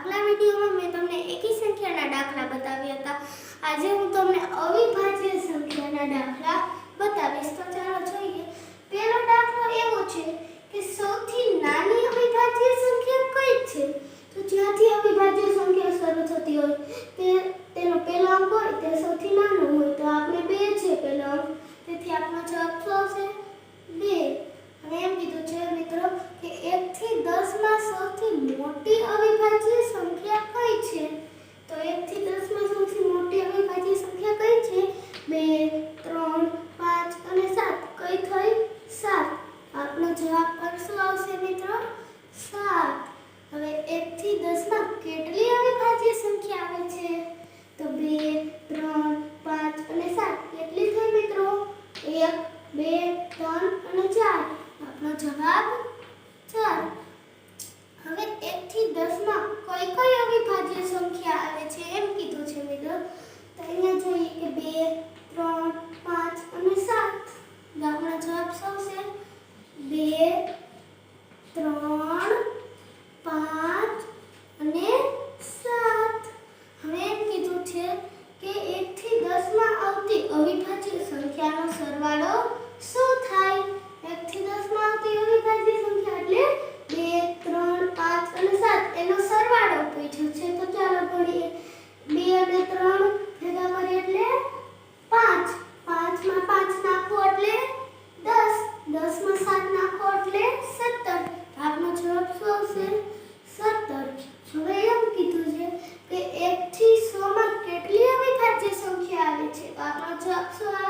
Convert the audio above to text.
આગલા વિડીયોમાં મેં તમને એકી સંખ્યાના દાખલા બતાવ્યા હતા. આજે હું તમને અવિભાજ્ય સંખ્યાના દાખલા બતાવીશ. તો ત્રણ અને ચાર. આપણો જવાબ ચાર. હવે એકથી દસમાં કોઈ કઈ અવિભાજ્ય સંખ્યા આવે છે એમ કીધું છે મિત્રો તો અહીંયા જોઈએ કે બે, ત્રણ, પાંચ અને સાત. આપણો જવાબ સૌ છે બે સત્તર હવે એમ કીધું છે કે એકથી સોમાં કેટલી અવિભાજ્ય સંખ્યા આવે છે? આમાં જવાબ શું આવે